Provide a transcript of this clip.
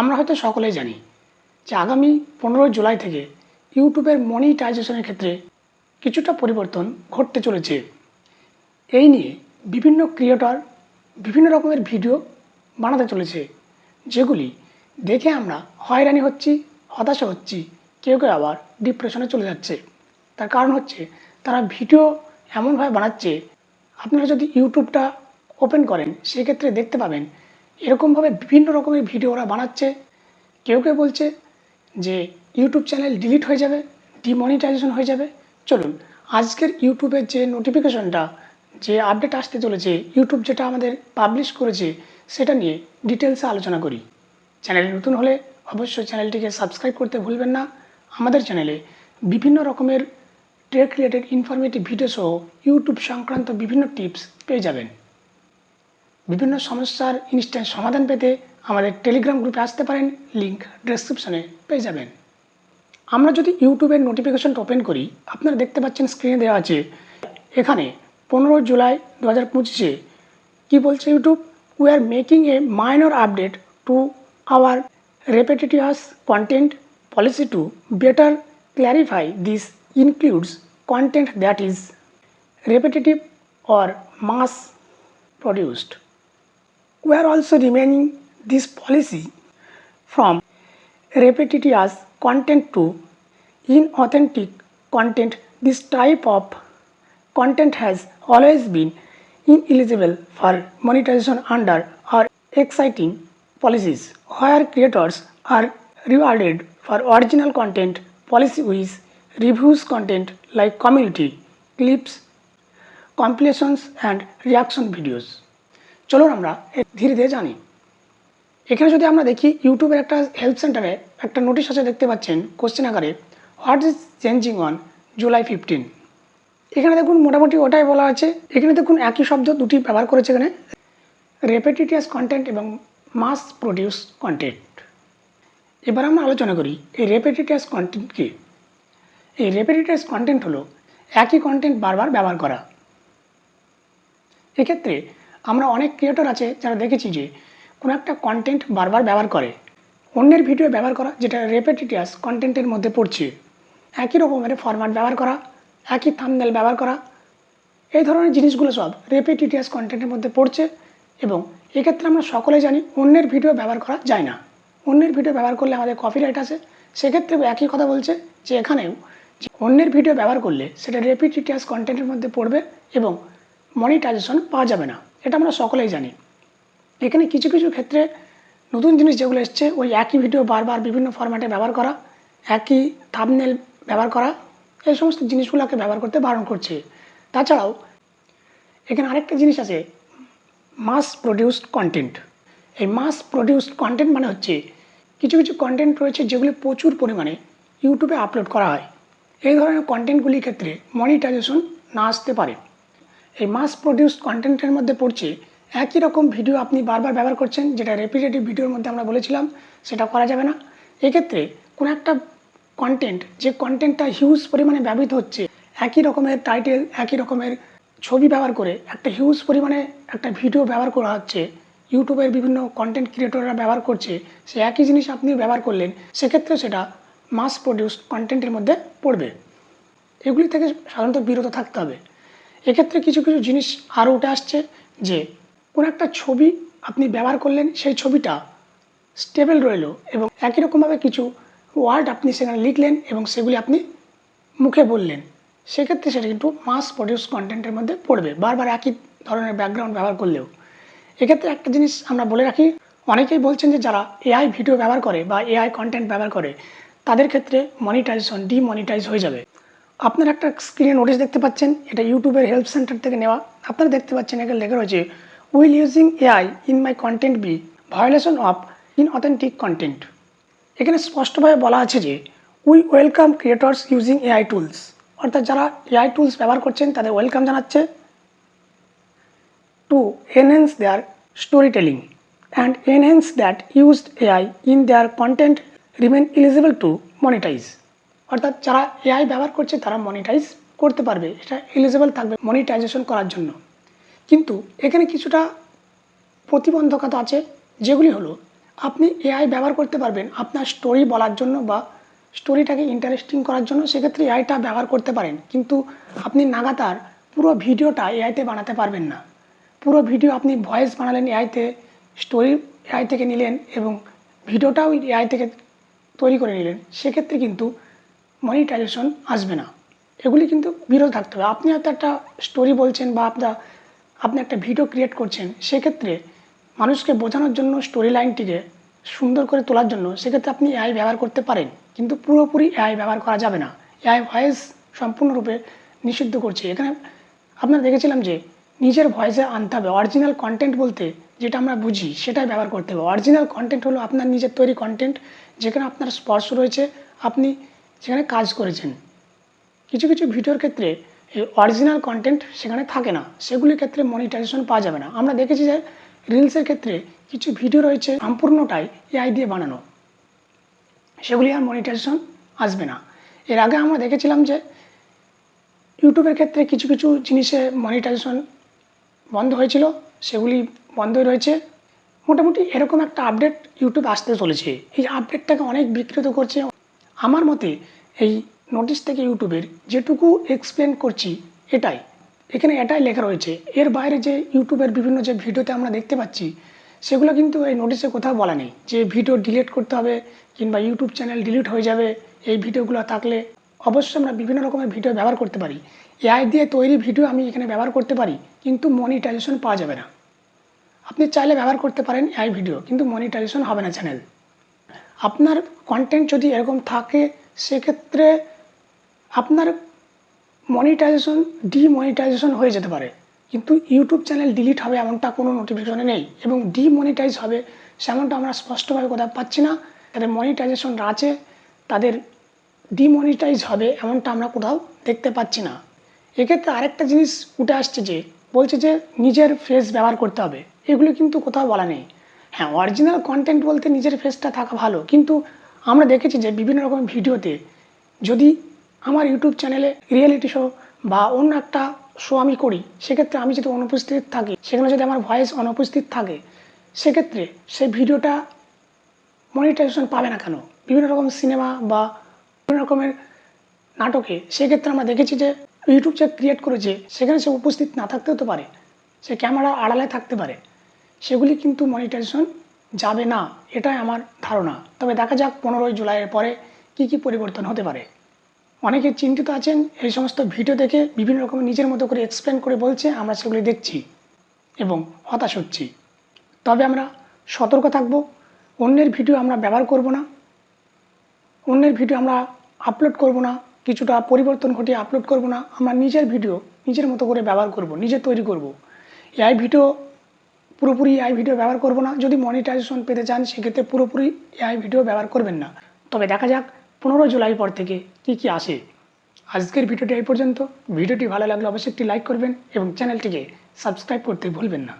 আমরা হয়তো সকলেই জানি যে আগামী পনেরোই জুলাই থেকে ইউটিউবের মনিটাইজেশনের ক্ষেত্রে কিছুটা পরিবর্তন ঘটতে চলেছে। এই নিয়ে বিভিন্ন ক্রিয়েটর বিভিন্ন রকমের ভিডিও বানাতে চলেছে, যেগুলি দেখে আমরা হয়রানি হচ্ছি, হতাশা হচ্ছি, কেউ কেউ আবার ডিপ্রেশনে চলে যাচ্ছে। তার কারণ হচ্ছে তারা ভিডিও এমনভাবে বানাচ্ছে, আপনারা যদি ইউটিউবটা ওপেন করেন, সেক্ষেত্রে দেখতে পাবেন এরকমভাবে বিভিন্ন রকমের ভিডিও ওরা বানাচ্ছে। কেউ কেউ বলছে যে ইউটিউব চ্যানেল ডিলিট হয়ে যাবে ডিমনিটাইজেশন হয়ে যাবে। চলুন, আজকের ইউটিউবের যে নোটিফিকেশনটা যে আপডেট আসতে চলেছে ইউটিউব যেটা আমাদের পাবলিশ করেছে, সেটা নিয়ে ডিটেলসে আলোচনা করি। চ্যানেলে নতুন হলে অবশ্যই চ্যানেলটিকে সাবস্ক্রাইব করতে ভুলবেন না। আমাদের চ্যানেলে বিভিন্ন রকমের টেক রিলেটেড ইনফরমেটিভ ভিডিও সহ ইউটিউব সংক্রান্ত বিভিন্ন টিপস পেয়ে যাবেন। বিভিন্ন সমস্যার ইনস্ট্যান্ট সমাধান পেতে আমাদের টেলিগ্রাম গ্রুপে আসতে পারেন লিঙ্ক ডেসক্রিপশনে পেয়ে যাবেন আমরা যদি ইউটিউবের নোটিফিকেশনটা ওপেন করি, আপনারা দেখতে পাচ্ছেন স্ক্রিনে দেওয়া আছে, এখানে পনেরো জুলাই দু হাজার পঁচিশে কী বলছে YouTube we are making a minor update to our repetitious content policy to better clarify this includes content that is repetitive or mass produced. were also remaining this policy from repetitious content to inauthentic content. This type of content has always been ineligible for monetization under our exciting policies, where creators are rewarded for original content policy with reviews content like community, clips, compilations and reaction videos. চলুন আমরা ধীরে ধীরে জানি। এখানে যদি আমরা দেখি ইউটিউবের একটা হেল্প সেন্টারে একটা নোটিশ আছে দেখতে পাচ্ছেন কোশ্চেন আকারে what is changing on July fifteen এখানে দেখুন, মোটামুটি ওটাই বলা আছে। এখানে দেখুন, একই শব্দ দুটি ব্যবহার করেছে এখানে রেপিটিটিয়াস কন্টেন্ট এবং মাস প্রডিউস কন্টেন্ট এবার আমরা আলোচনা করি, এই রেপিটিটিয়াস কন্টেন্ট কি। এই রেপিটিটিয়াস কন্টেন্ট হলো, একই কন্টেন্ট বারবার ব্যবহার করা। এক্ষেত্রে আমরা অনেক ক্রিয়েটর আছে যারা দেখেছি যে কোনো একটা কন্টেন্ট বারবার ব্যবহার করে। অন্যের ভিডিও ব্যবহার করা যেটা রেপিটিটিয়াস কন্টেন্টের মধ্যে পড়ছে। একই রকমের ফরম্যাট ব্যবহার করা, একই থামনেল ব্যবহার করা, এই ধরনের জিনিসগুলো সব রেপিটিটিয়াস কন্টেন্টের মধ্যে পড়ছে এবং এক্ষেত্রে আমরা সকলে জানি অন্যের ভিডিও ব্যবহার করা যায় না। অন্যের ভিডিও ব্যবহার করলে আমাদের কপিরাইট আছে সেক্ষেত্রে একই কথা বলছে যে এখানেও অন্যের ভিডিও ব্যবহার করলে সেটা রেপিটিটিয়াস কন্টেন্টের মধ্যে পড়বে এবং মনিটাইজেশন পাওয়া যাবে না। এটা আমরা সকলেই জানি। এখানে কিছু কিছু ক্ষেত্রে নতুন জিনিস যেগুলো এসছে, ওই একই ভিডিও বারবার বিভিন্ন ফরম্যাটে ব্যবহার করা, একই থামনেল ব্যবহার করা, এই সমস্ত জিনিসগুলোকে ব্যবহার করতে বারণ করছে। তাছাড়াও এখানে আরেকটা জিনিস আছে মাস প্রডিউসড কন্টেন্ট এই মাস প্রডিউসড কন্টেন্ট মানে হচ্ছে কিছু কিছু কন্টেন্ট রয়েছে যেগুলি প্রচুর পরিমাণে ইউটিউবে আপলোড করা হয়। এই ধরনের কন্টেন্টগুলির ক্ষেত্রে মনিটাইজেশন না আসতে পারে। এই মাস প্রডিউসড কন্টেন্টের মধ্যে পড়ছে, একই রকম ভিডিও আপনি বারবার ব্যবহার করছেন, যেটা রেপিটেটিভ ভিডিওর মধ্যে আমরা বলেছিলাম, সেটা করা যাবে না। এক্ষেত্রে কোনো একটা কন্টেন্ট যে কন্টেন্টটা হিউজ পরিমাণে ব্যবহৃত হচ্ছে, একই রকমের টাইটেল একই রকমের ছবি ব্যবহার করে একটা হিউজ পরিমাণে একটা ভিডিও ব্যবহার করা হচ্ছে ইউটিউবের বিভিন্ন কন্টেন্ট ক্রিয়েটররা ব্যবহার করছে, সে একই জিনিস আপনি ব্যবহার করলেন সেক্ষেত্রে সেটা মাস প্রডিউসড কন্টেন্টের মধ্যে পড়বে। এগুলি থেকে সাধারণত বিরত থাকতে হবে। এক্ষেত্রে কিছু কিছু জিনিস আরও উঠে আসছে যে, কোনো একটা ছবি আপনি ব্যবহার করলেন, সেই ছবিটা স্টেবল রইল এবং একই রকমভাবে কিছু ওয়ার্ড আপনি সেখানে লিখলেন এবং সেগুলি আপনি মুখে বললেন। সেক্ষেত্রে সেটা কিন্তু মাস প্রডিউস কন্টেন্টের মধ্যে পড়বে। বারবার একই ধরনের ব্যাকগ্রাউন্ড ব্যবহার করলেও। এক্ষেত্রে একটা জিনিস আমরা বলে রাখি, অনেকেই বলছেন যে যারা এআই ভিডিও ব্যবহার করে বা এআই কন্টেন্ট ব্যবহার করে, তাদের ক্ষেত্রে মনিটাইজেশন ডিমনিটাইজ হয়ে যাবে। আপনারা একটা স্ক্রিনে নোটিশ দেখতে পাচ্ছেন, এটা ইউটিউবের হেল্প সেন্টার থেকে নেওয়া। আপনারা দেখতে পাচ্ছেন এখানে লেখা রয়েছে will using AI in my content be violation of inauthentic content এখানে স্পষ্টভাবে বলা আছে যে we welcome creators using AI tools অর্থাৎ যারা এআই টুলস ব্যবহার করছেন, তাদের ওয়েলকাম জানাচ্ছে। To enhance their storytelling and enhance that used AI in their content remain eligible to monetize. অর্থাৎ যারা এআই ব্যবহার করছে, তারা মনিটাইজ করতে পারবে। এটা এলিজিবল থাকবে মনিটাইজেশন করার জন্য। কিন্তু এখানে কিছুটা প্রতিবন্ধকতা আছে, যেগুলি হলো, আপনি এআই ব্যবহার করতে পারবেন আপনার স্টোরি বলার জন্য বা স্টোরিটাকে ইন্টারেস্টিং করার জন্য, সেক্ষেত্রে এআইটা ব্যবহার করতে পারেন। কিন্তু আপনি নাগাতার পুরো ভিডিওটা এআইতে বানাতে পারবেন না। পুরো ভিডিও আপনি ভয়েস বানালেন এআইতে স্টোরি এআই থেকে নিলেন এবং ভিডিওটাও এআই থেকে তৈরি করে নিলেন। সেক্ষেত্রে কিন্তু মনিটাইজেশন আসবে না। এগুলি কিন্তু বিরত থাকতে হবে। আপনি হয়তো একটা স্টোরি বলছেন বা আপনার আপনি একটা ভিডিও ক্রিয়েট করছেন, সেক্ষেত্রে মানুষকে বোঝানোর জন্য স্টোরি লাইনটিকে সুন্দর করে তোলার জন্য সেক্ষেত্রে আপনি এআই ব্যবহার করতে পারেন। কিন্তু পুরোপুরি এআই ব্যবহার করা যাবে না। এআই ভয়েস সম্পূর্ণরূপে নিষিদ্ধ করছে। এখানে আপনারা দেখেছিলাম যে নিজের ভয়েসে আনতে হবে। অরিজিনাল কন্টেন্ট বলতে যেটা আমরা বুঝি, সেটাই ব্যবহার করতে হবে। অরিজিনাল কন্টেন্ট হলো আপনার নিজের তৈরি কন্টেন্ট যেখানে আপনার স্পর্শ রয়েছে। আপনি যেখানে কাজ করেছেন। কিছু কিছু ভিডিওর ক্ষেত্রে অরিজিনাল কন্টেন্ট সেখানে থাকে না। সেগুলির ক্ষেত্রে মনিটাইজেশন পাওয়া যাবে না। আমরা দেখেছি যে রিলসের ক্ষেত্রে কিছু ভিডিও রয়েছে সম্পূর্ণটাই এআই দিয়ে বানানো। সেগুলি আর মনিটাইজেশন আসবে না। এর আগে আমরা দেখেছিলাম যে ইউটিউবের ক্ষেত্রে কিছু কিছু জিনিসে মনিটাইজেশন বন্ধ হয়েছিল। সেগুলি বন্ধই রয়েছে। মোটামুটি এরকম একটা আপডেট ইউটিউব আসতে চলেছে। এই আপডেটটাকে অনেক বিকৃত করছে। আমার মতে এই নোটিশ থেকে ইউটিউবের যেটুকু এক্সপ্লেন করছি এটাই। এখানে এটাই লেখা রয়েছে। এর বাইরে যে ইউটিউবের বিভিন্ন যে ভিডিওতে আমরা দেখতে পাচ্ছি, সেগুলো কিন্তু এই নোটিশে কোথাও বলা নেই। যে ভিডিও ডিলিট করতে হবে কিংবা ইউটিউব চ্যানেল ডিলিট হয়ে যাবে, এই ভিডিওগুলো থাকলে অবশ্যই আমরা বিভিন্ন রকমের ভিডিও ব্যবহার করতে পারি। এআই দিয়ে তৈরি ভিডিও আমি এখানে ব্যবহার করতে পারি, কিন্তু মনিটাইজেশন পাওয়া যাবে না। আপনি চাইলে ব্যবহার করতে পারেন এআই ভিডিও কিন্তু মনিটাইজেশন হবে না চ্যানেল আপনার কন্টেন্ট যদি এরকম থাকে, সেক্ষেত্রে আপনার মনিটাইজেশন ডিমনিটাইজেশন হয়ে যেতে পারে। কিন্তু ইউটিউব চ্যানেল ডিলিট হবে এমনটা কোনো নোটিফিকেশনে নেই এবং ডিমনিটাইজ হবে সেমনটা আমরা স্পষ্টভাবে কোথাও পাচ্ছি না। তাদের মনিটাইজেশন আছে, তাদের ডিমনিটাইজ হবে এমনটা আমরা কোথাও দেখতে পাচ্ছি না। এক্ষেত্রে আরেকটা জিনিস উঠে আসছে যে, বলছে যে নিজের ফেস ব্যবহার করতে হবে। এগুলো কিন্তু কোথাও বলা নেই। হ্যাঁ অরিজিনাল কন্টেন্ট বলতে নিজের ফেসটা থাকা ভালো। কিন্তু আমরা দেখেছি যে বিভিন্ন রকম ভিডিওতে যদি আমার ইউটিউব চ্যানেলে রিয়েলিটি শো বা অন্য একটা শো আমি করি, সেক্ষেত্রে আমি যদি অনুপস্থিত থাকি, সেখানে যদি আমার ভয়েস অনুপস্থিত থাকে, সেক্ষেত্রে সেই ভিডিওটা মনিটাইজেশন পাবে না কেন? বিভিন্ন রকম সিনেমা বা বিভিন্ন রকমের নাটকে, সেক্ষেত্রে আমরা দেখেছি যে ইউটিউব যে ক্রিয়েট করেছে, সেখানে সে উপস্থিত না থাকতেও তো পারে। সে ক্যামেরা আড়ালে থাকতে পারে। সেগুলি কিন্তু মনিটাইজেশন যাবে না, এটাই আমার ধারণা। তবে দেখা যাক পনেরোই জুলাইয়ের পরে কী কী পরিবর্তন হতে পারে। অনেকে চিন্তিত আছেন, এই সমস্ত ভিডিও দেখে বিভিন্ন রকম নিজের মতো করে এক্সপ্লেন করে বলছে, আমরা সেগুলি দেখছি এবং হতাশ হচ্ছি। তবে আমরা সতর্ক থাকব, অন্যের ভিডিও আমরা ব্যবহার করব না, অন্যের ভিডিও আমরা আপলোড করব না, কিছুটা পরিবর্তন ঘটিয়ে আপলোড করব না, আমরা নিজের ভিডিও নিজের মতো করে ব্যবহার করব, নিজে তৈরি করব। এআই ভিডিও পুরোপুরি এআই ভিডিও ব্যবহার করব না। যদি মনিটাইজেশন পেতে চান, সেক্ষেত্রে পুরোপুরি এআই ভিডিও ব্যবহার করবেন না। তবে দেখা যাক, পনেরো জুলাই পর থেকে কি কি আসে। আজকের ভিডিওটি এই পর্যন্ত। ভিডিওটি ভালো লাগলে অবশ্যই একটি লাইক করবেন এবং চ্যানেলটিকে সাবস্ক্রাইব করতে ভুলবেন না।